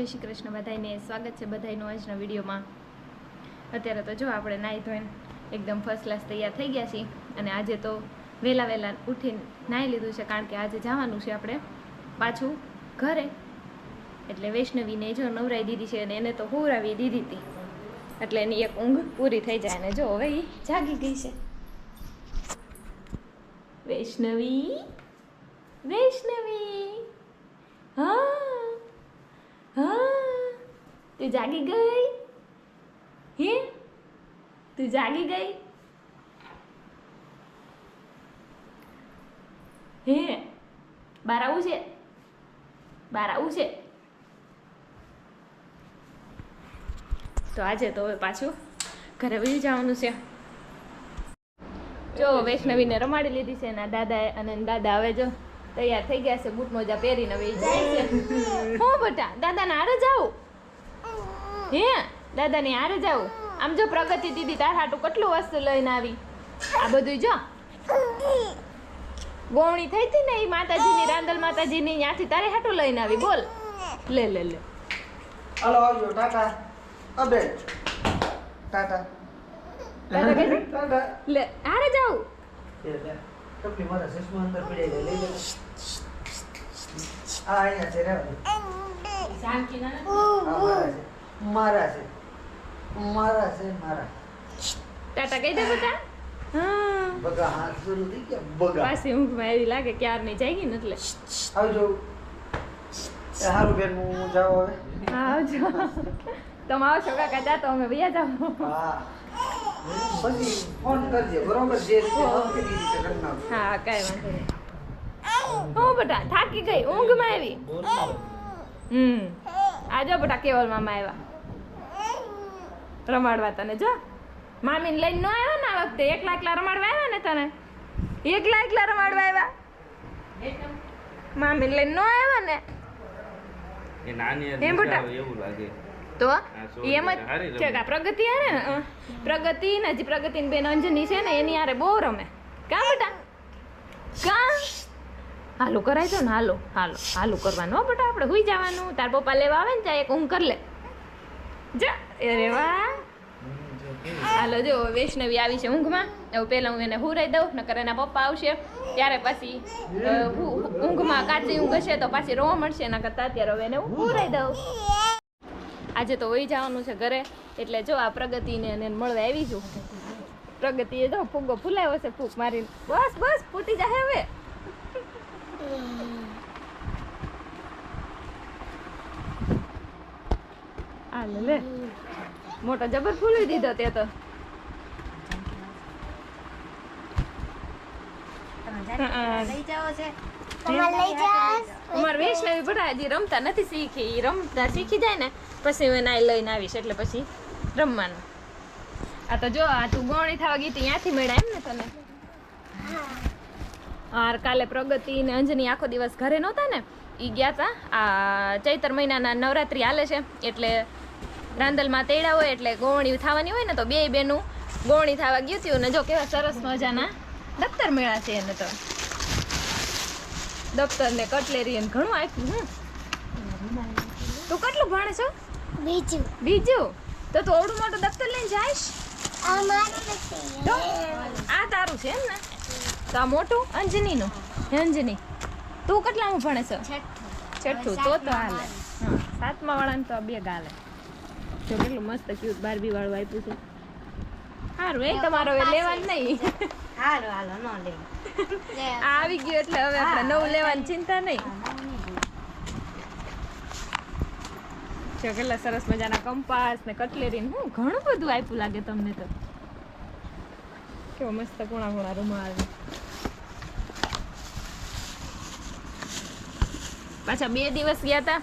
જય શ્રી કૃષ્ણ. બધાને સ્વાગત છે બધાનું આજના વિડીયોમાં. અત્યારે તો જો આપણે નાહી ધોઈને એકદમ ફર્સ્ટ ક્લાસ તૈયાર થઈ ગયા છીએ અને આજે તો વહેલા વહેલા ઉઠીને નાહી લીધું છે કારણ કે આજે જવાનું છે આપણે પાછું ઘરે. એટલે વૈષ્ણવીને જો નવરાઈ દીધી છે અને એને તો હુરાવી દીધી હતી. એટલે એની એક ઊંઘ પૂરી થઈ જાય અને જો હવે એ જાગી ગઈ છે. વૈષ્ણવી વૈષ્ણવી, હા? તું જાગી ગઈ? હે? તું જાગી ગઈ? હે? બાર આવું છે? બાર આવું છે? તો આજે તો હવે પાછું ઘરે વહી જવાનું છે. જો વૈષ્ણવીને રમાડી લીધી છે એના દાદાએ અને દાદા હવે જો તૈયાર થઈ ગયા છે બૂટ મોજા પહેરીને હવે જાય છે. હું બેટા દાદાને હારે જાઉં હે દાદાને હારે જાવ આમ જો પ્રગતિ દીદી તાર હાટું કેટલું વસ્તુ લઈને આવી. આ બધું જો. ગોવણી થઈ હતી ને એ માતાજીની રાંદલ માતાજીની ત્યાંથી તારે હાટું લઈને આવી. બોલ. લે લે લે. હલો આવજો. ટાટા. અબે ટાટા. લે હારે લે. તમને મારા ચશ્મા અંદર પડ્યા લઈ લે. આ અહીંયા છે રહેવા દે. આ મારા છે. મારા છે મારા. ટાટા કહી દે બેટા હા. બગા હાથ શરૂ થઈ ગયા બગા. પાછી ઊંઘમાં એવી લાગે ક્યારની જાગી ને એટલે. આવજો. સારું બેન હું જાઉં હવે. હા આવજો. તમે આવશો કાકા જા તો અમે ભૈયા જાવ હા. પછી ફોન કરજે બરોબર જે હા કાંઈ વાંધો નહીં. હું બેટા થાકી ગઈ ઊંઘમાં આવી. હમ. આજો બેટા કેવલ મામા આવ્યા. રમાડવા તને જો. મામીને લઈને ન આવ્યા ને આ વખતે એકલા એકલા રમાડવા આવ્યા ને તને? એકલા એકલા રમાડવા આવ્યા? મામીને લઈને ન આવ્યા ને? એમ હતી એવું લાગે. તો? એમ જ છે કે પ્રગતિ હારે ને? પ્રગતિ ને હજી બેન અંજની છે ને એની હારે બહુ રમે. કા બટા? કા? હાલું કરાય તો ને હાલો હાલો હાલું કરવાનું હો બેટા આપણે હુઈ જવાનું. તાર પપ્પા લેવા આવે ને ત્યાં એક ઊંઘ કરી લે. જા અરે વાહ. હાલો, જો, વૈષ્ણવી આવી છે ઊંઘમાં. એવું પહેલાં હું એને હુરાઈ દઉં, નકર એના પપ્પા આવશે. ત્યારે પછી ઊંઘમાં કાચી ઊંઘ હશે તો પાછી રોવા મળશે એના કરતાં અત્યારે હવે એને હું હુરાઈ દઉં. આજે તો વહી જવાનું છે ઘરે, એટલે જો આ પ્રગતિને એને મળવા આવી છું. પ્રગતિએ જો ફૂગો ફૂલાયો છે ફૂક મારીને. બસ બસ, ફૂટી જાય હવે. આ લે લે. મોટો જબર ફૂલી દીધો તે તો. અમારે વૈષ્ણવી બધા હજી રમતા નથી શીખી. એ રમતા શીખી જાય ને પછી હું એને લઈને આવીશ એટલે પછી રમવાનું. આ તો જો આ તું ગોણી થવા ગઈ ત્યાંથી મળ્યા એમ ને તને? હા. કાલે પ્રગતિ ને અંજની આખો દિવસ ઘરે નહોતા ને? એ ગયા હતા આ ચૈતર મહિનાના નવરાત્રિ હાલે છે એટલે રાંદલમાં તેડા હોય એટલે ગોવણી થવાની હોય ને તો બે બેનું ગોવણી થવા ગયું હતું ને જો કેવા સરસ મજાના દફતર મેળા છે એને તો. દફતર ને કટલેરી ને ઘણું આપ્યું હું તું કેટલું ભણે છો? બીજું. બીજું? તો તું ઓડું મોટું દફતર લઈને જાઈશ? આ તો આ તારું છે એમ ને? તો આ મોટું અંજનીનું અંજની. તું કેટલામાં ભણે છો? છઠ્ઠું. તો તો હાલે. હા સાતમા વાળાને તો બે ગાલે. જો કેટલું મસ્ત ક્યુટ બારબી વાળું આપ્યું છે. સારું એ તમારો હવે લેવાનું નહીં. હાલો હાલો નો લે આવી ગયું એટલે હવે આપણે નવું લેવાની ચિંતા નહીં. જો કેટલા સરસ મજાના કંપાસ ને કટલેરી ને હું ઘણું બધું આપ્યું લાગે તમને તો. કેવો મસ્ત કુણા કુણા રૂમાલ. પાછા બે દિવસ ગયા હતા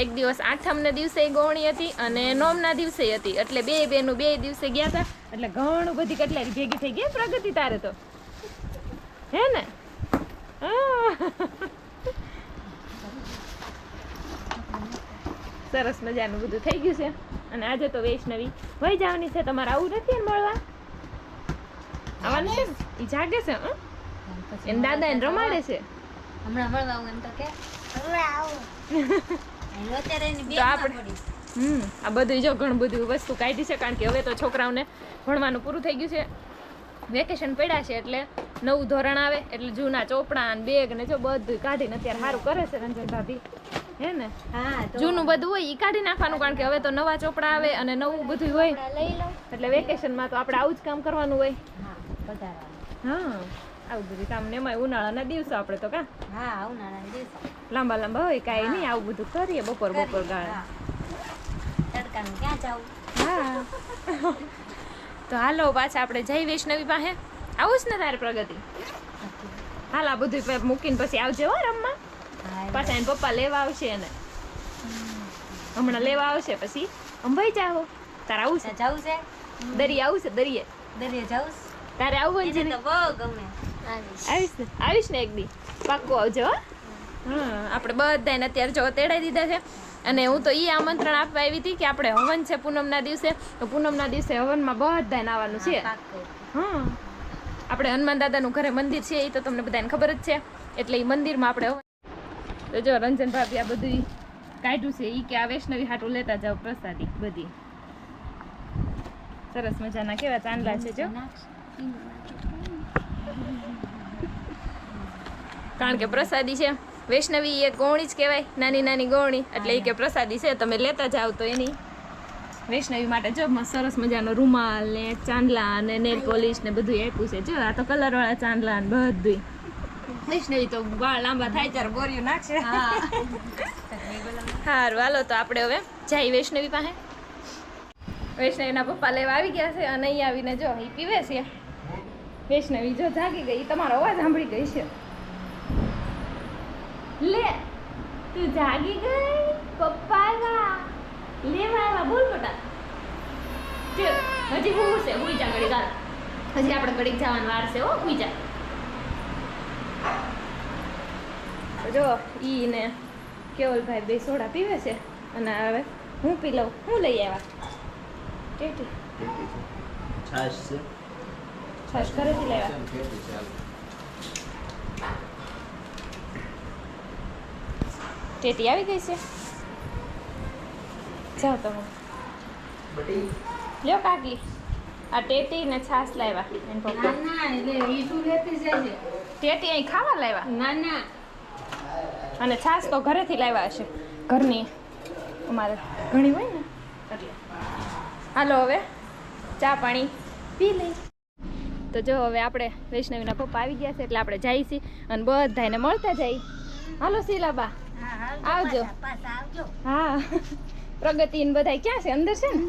એક દિવસ આઠમને દિવસે ગોવણી હતી અને નોમના દિવસે હતી. એટલે બે બેનું બે દિવસે ગયા હતા એટલે ઘણું બધી કટલેરી ભેગી થઈ ગઈ પ્રગતિ તારે તો. હે ને? સરસ મજાનું બધું થઈ ગયું છે. અને આજે તો વૈષ્ણવી વહી જવાની છે. તમારે આવું નથી મળવા? આવવાનું છે એ જાગે છે હં? એને દાદા એને રમાડે છે. હમણાં મળવા આવું એમ તો કે હમણાં આવું. તો આપણે- હમ આ બધું જો ઘણું બધું વસ્તુ કાઢી છે કારણ કે હવે તો છોકરાઓને ભણવાનું પૂરું થઈ ગયું છે. વેકેશન પડ્યા છે એટલે નવું ધોરણ આવે એટલે જૂના ચોપડા ને બેગ ને જો બધું કાઢીને અત્યારે સારું કરે છે રંજન ભાભી. હે ને? જૂનું બધું હોય એ કાઢી નાખવાનું કારણ કે હવે તો નવા ચોપડા આવે અને નવું બધું હોય. એટલે વેકેશનમાં વેકેશનમાં તો આપણે આવું જ કામ કરવાનું હોય. હા આવું બધું કામ ને એમાંય ઉનાળાના દિવસો આપણે તો કા? હા ઉનાળાના દિવસો. લાંબા લાંબા હોય કાંઈ નહીં આવું બધું કરીએ બપોર બપોર ગાળે. હા. તો હાલો પાછા આપણે જઈ વૈષ્ણવી પાસે. આવું જ ને તારે પ્રગતિ? હાલ આ બધું મૂકીને પછી આવજે હો રમવા. પાછા એને પપ્પા લેવા આવશે એને. હમણાં લેવા આવશે પછી. અંભાઈ જાઓ. તારે આવું છે? જવું છે? દરિયે આવું છે દરિયે. દરિયે જવું તારે આવું છે બહુ ગમે. આવીશ ને. આવીશ ને એક દી. પાક્કું આવજો હા. આપણે બધાને અત્યારે જો તેડાઈ દીધા છે. અને હું તો એ આમંત્રણ આપવા આવી હતી કે આપણે હવન છે પૂનમના દિવસે. તો પૂનમના દિવસે હવનમાં બધાને આવવાનું છે. હા આપણે હનુમાન દાદાનું ઘરે મંદિર છે એ તો તમને બધાને ખબર જ છે. એટલે એ મંદિરમાં આપણે હવન- તો જો રંજન ભાભી આ બધું કાઢ્યું છે એ કે આ વૈષ્ણવી હાટું લેતા જાઓ પ્રસાદી બધી. સરસ મજાના કેવા ચાંદલા છે જો. કારણ કે પ્રસાદી છે. વૈષ્ણવી એ ગોળી જ કહેવાય નાની નાની ગોળી એટલે એ કે પ્રસાદી છે તમે લેતા જાઓ તો એની. વૈષ્ણવી માટે જો સરસ મજાનો રૂમાલ ને ચાંદલા ને નેલ પોલિશ ને બધું આપ્યું છે. જો આ તો કલર વાળા ચાંદલા ને બધું વૈષ્ણવી તો વાળ લાંબા થાય ત્યારે બોરિયું નાખશે. સારું હાલો તો આપણે હવે જઈ વૈષ્ણવી પાસે. વૈષ્ણવીના પપ્પા લેવા આવી ગયા છે અને અહીં આવીને જો એ પીવે છે. વૈષ્ણવી જો જાગી ગઈ તમારો અવાજ સાંભળી ગઈ છે. લે તું જાગી ગઈ? પપ્પા આવ્યા લેવા આવ્યા બોલ બેટા ચલ, હજી હું છે હું જા ઘડી ગાલ હજી આપણે ઘડીક જવાનું વાર છે હો હું જા. જો ઈ ને કેવલભાઈ બે સોડા પીવે છે અને હવે હું પી લઉં હું લઈ આવ્યા. ટેટી છાશ છે. છાશ ઘરેથી લાવ્યા કેમ કેટી છે હાલ. ટેટી આવી ગઈ છે? જાઓ તમે લ્યો કાકી. આ ટેટી ને છાશ લાવ્યા. એન પપ્પા. ટેટી અહીં ખાવા લાવ્યા? ના ના. અને છાશ તો ઘરેથી લાવ્યા હશે. ઘરની. અમારે ઘણી હોય ને. એટલે. હાલો હવે ચા પાણી પી લઈ. તો જો હવે આપણે વૈષ્ણવીના પપ્પા આવી ગયા છે એટલે આપણે જઈએ છીએ અને બધાને મળતા જઈ હાલો શીલાબા આવજો. હા. પ્રગતિ ને બધા ક્યાં છે? અંદર છે ને?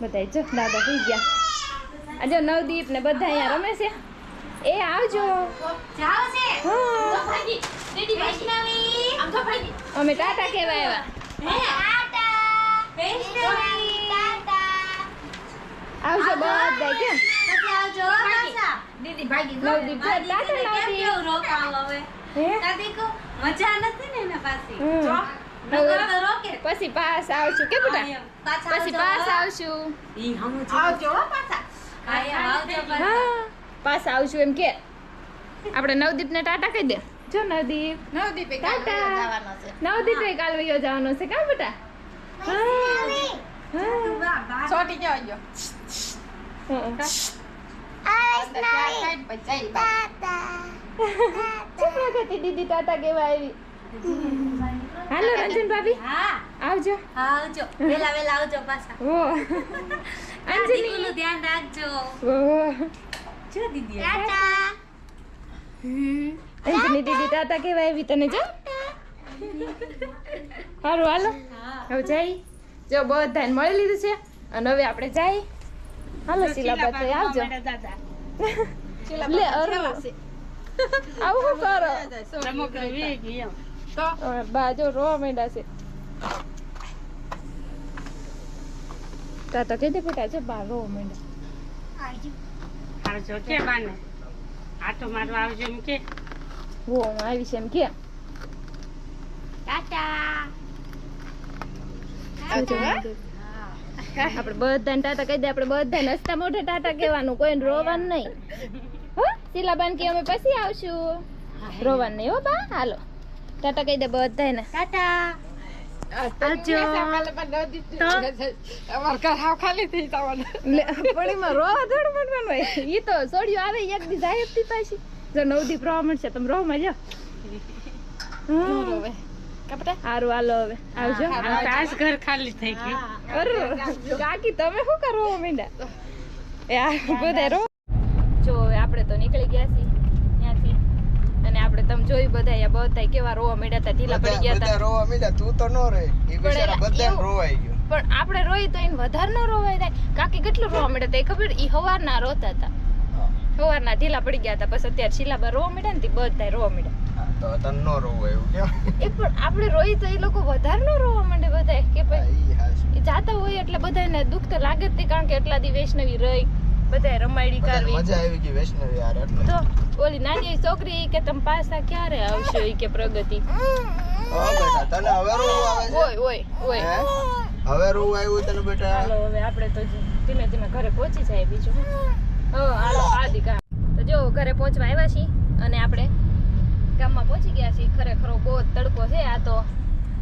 બધા જો દાદા થઈ ગયા. આ જો નવદીપ ને બધા અહીંયા રમે છે. એ આવજો. જાવ છે હા. વૈષ્ણવી. અમે ટાટા કેવા આવ્યા ટાટા વૈષ્ણવી ટાટા આવજો બધા કેમ પછી આવજો પાછા દીદી ભાગી નવદીપ જો ટાટા કેમ કેવું રોકાવ હવે હે કો મજા નથી ને એના પાસે જો પછી આવશું કે બેટા પછી પાસ આવશું ઈ હમું આવજો પાછા હા આવજો પાછા હા પાસ આવશું એમ કે આપણે નવદીપને ટાટા કહી દે. જો નવદીપ. નવદીપ ટાટા. નવદીપ કાલ વયો જવાનો છે કા બેટા? હા. હા. પ્રગતિ દીદી ટાટા કેવા આવી? હાલો રંજન ભાભી હા. આવજો. હા આવજો. વેલા વેલા આવજો પાછા. ઓ. અંજની દીકરીનું ધ્યાન રાખજો. ઓ. જો દીદી. ટાટા. અંજની દીદી ટાટા. કેવા આવી તને જો. સારું હાલો. હવે જઈ જો બધાને મળી લીધું છે. અને હવે આપણે જઈ હાલો શીલાબા તો આવજો. લે અરુ આવું કરો? હવે બા જો રોવા માંડ્યા છે. ટાટા કહી દે બેટા જો બા રોવા માંડ્યા આવજો. કે બાને. આટો મારવા આવજો એમ કે. વો હું આવી છે એમ કે. ટાટા. આવજો આપણે બધાને ટાટા કહી દે આપણે બધાને હસતા મોઢે ટાટા કહેવાનું કોઈને રોવાનું નહીં. હો શીલાબાન કે અમે પછી આવશું. રોવાનું નહીં હો બા હાલો. ટાટા કહી દે બધાને. ટાટા. લે, પણ એમાં રોવા થોડું મળવાનું હોય. ઈ તો સોડિયો આવે એક દી જાય પાછી. જો નવ દી પ્રવા મળશે તમે રોવા માં જાઓ હારું હાલો હવે. આવજો. આજ ઘર ખાલી થઈ ગયું. કાકી તમે શું કરો મીંડા? એ આ બધા જો આપણે તો નીકળી ગયા છીએ ત્યાંથી. અને આપણે તમે જોઈ બધા બધા કેવા રોવા માંડ્યા હતા ઢીલા પડી ગયા હતા. રોવા મીડા તું તો નો રે એ બિચારા બધાને રોવાઈ ગયો. પણ આપણે રોઈ તો એને વધારે ન રોવાય થાય. કાકી કેટલું રોવા માંડ્યા હતા એ ખબર? ઈ હવારના રોતા હતા. હવારના ઢીલા પડી ગયા હતા પછી અત્યારે શીલાબા રોવા મીડા ને બધા રોવા માંડ્યા તો તન નો રોવો એવું કે એ પણ આપણે રોઈ તો એ લોકો વધારે નો રોવા માંડે બધા કે ભાઈ એ જાતા હોય એટલે બધાને દુઃખ તો લાગે જ કારણ કે એટલા દી વૈષ્ણવી રહી બધા રમાડી કરવી. મજા આવી ગઈ વૈષ્ણવી યાર એટલે. તો ઓલી નાની છોકરી કે તમે પાછા ક્યારે આવશો? કે પ્રગતિ. બેટા તને હવે રોવું આવે છે? ઓય ઓય ઓય. હવે રોવું આવ્યું તને બેટા? હાલો હવે આપણે તો ધીમે ધીમે ઘરે પહોંચી જાય બીજું. હા હાલો આદિકા તો જો ઘરે પહોંચવા આવ્યા છીએ અને આપણે ગામમાં પહોંચી ગયા છીએ. ખરેખર બહુ તડકો છે. આ તો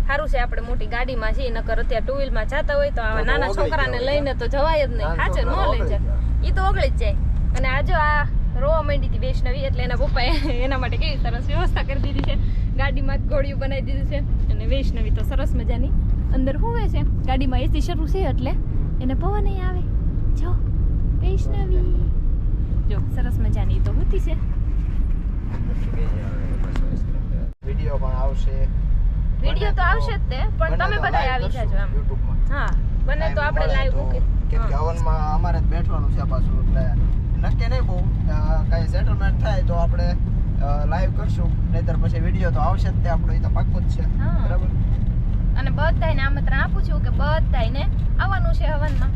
સારું છે આપણે મોટી ગાડીમાં છીએ નકર અત્યારે ટુ વ્હીલમાં જતા હોય તો આવા નાના છોકરાને લઈને તો જવાય જ નહીં. સાચે ન લઈ જાય. એ તો ઓગળી જ જાય. અને આ જો આ રોવા માંડી હતી વૈષ્ણવી એટલે એના પપ્પાએ એના માટે કેવી સરસ વ્યવસ્થા કરી દીધી છે. ગાડીમાં જ બનાવી દીધું છે. અને વૈષ્ણવી તો સરસ મજાની અંદર હોવે છે. ગાડીમાં એસી શરૂ છે એટલે એને પવન નહીં આવે. જો વૈષ્ણવી. જો સરસ મજાની તો હોતી છે. વીડિયો પણ આવશે વિડિયો તો આવશે જ તે પણ તમે બધા આવી જાજો આમ YouTube-માં. હા બને તો આપણે લાઈવ. મૂકી કેમ કે. હવનમાં અમારે જ બેઠવાનું છે પાછું એટલે નક્કી નહીં બહુ કાંઈ સેટલમેન્ટ થાય તો આપણે લાઈવ કરશું નહીતર પછી વીડિયો તો આવશે જ તે આપણો એ તો પાક્કું જ છે. બરાબર અને બધાને આમંત્રણ આપું છું કે બધાને આવવાનું છે હવનમાં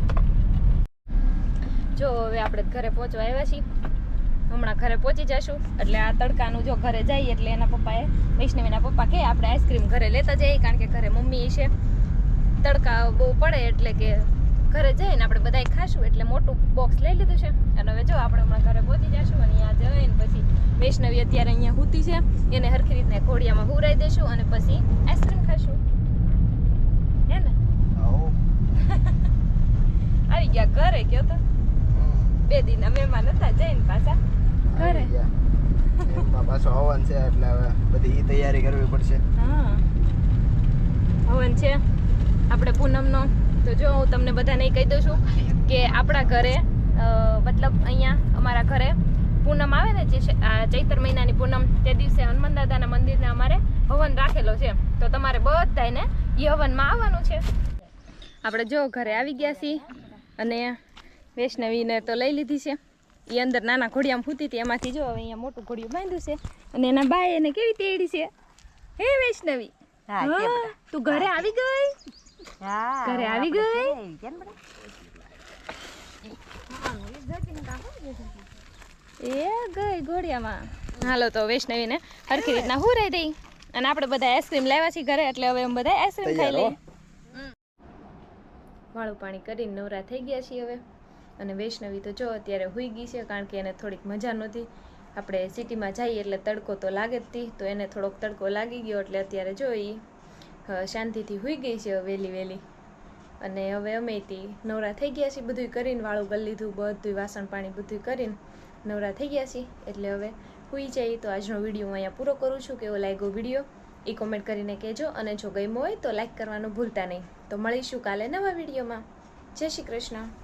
જો હવે આપણે ઘરે પહોંચવા આવ્યા છીએ હમણાં ઘરે પહોંચી જશું. એટલે આ તડકાનું જો ઘરે જઈએ એટલે એના પપ્પાએ વૈષ્ણવીના પપ્પા કે આપણે આઈસ્ક્રીમ ઘરે લેતા જઈએ કારણ કે ઘરે મમ્મી છે. તડકા બહુ પડે એટલે કે ઘરે જઈને આપણે બધાય ખાશું એટલે મોટું બોક્સ લઈ લીધું છે. અને હવે જો આપણે હમણાં ઘરે પહોંચી જશું અને અહીંયા જઈને પછી વૈષ્ણવી અત્યારે અહીંયા હૂતી છે. એને હરખી રીતના ઘોડિયામાં હુરાઈ દેશું અને પછી આઈસ્ક્રીમ ખાશું. હે ને? આવો. આવી ગયા ઘરે કહો તો. બે દિન મહેમાન હતા જઈને પાછા. એમાં પાછો હવન છે એટલે હવે બધી તૈયારી કરવી પડશે. હા. હવન છે. આપણે પૂનમનો. તો જો હું તમને બધાને કહી દઉં છું કે આપણા ઘરે મતલબ અહીંયા અમારા ઘરે પૂનમ આવે ને જે ચૈતર મહિનાની પૂનમ તે દિવસે હનુમાન દાદાના મંદિરને અમારે હવન રાખેલો છે. તો તમારે બધાને એ હવનમાં આવવાનું છે. આપણે જો ઘરે આવી ગયા છીએ અને વૈષ્ણવીને તો લઈ લીધી છે. એ અંદર નાના ઘોડિયામાં ફૂતી હતી એમાંથી જો અહીંયા મોટું ઘોડિયું બાંધ્યું છે. અને એના બાએ એને કેવી તેડી છે? હે વૈષ્ણવી. તું ઘરે આવી ગઈ? ઘરે આવી ગઈ? ને? એ ગઈ ઘોડિયામાં. હાલો તો વૈષ્ણવીને હરખી રીતના હું રહી દઈ. અને આપણે બધા આઈસ્ક્રીમ લાવ્યા છીએ ઘરે એટલે હવે અમે બધા આઈસ્ક્રીમ ખાઈ લઈએ. વાળું પાણી કરીને નવરા થઈ ગયા છીએ હવે. અને વૈષ્ણવી તો જો અત્યારે હુઈ ગઈ છે, કારણ કે એને થોડીક મજા નહોતી. આપણે સિટીમાં જઈએ એટલે તડકો તો લાગે જ તી એને થોડોક તડકો લાગી ગયો એટલે અત્યારે જો એ શાંતિથી હુઈ ગઈ છે વહેલી વહેલી અને હવે અમે તી નવરા થઈ ગયા છીએ બધું કરીને વાળું કરી લીધું બધું વાસણ પાણી બધું કરીને નવરા થઈ ગયા છીએ. એટલે હવે હુઈ જઈએ તો આજનો વીડિયો હું અહીંયા પૂરો કરું છું, કેવો લાગ્યો વીડિયો? એ કોમેન્ટ કરીને કહેજો, અને જો ગમ્યો હોય તો લાઈક કરવાનું ભૂલતા નહીં. તો મળીશું કાલે નવા વિડીયોમાં. જય શ્રી કૃષ્ણ.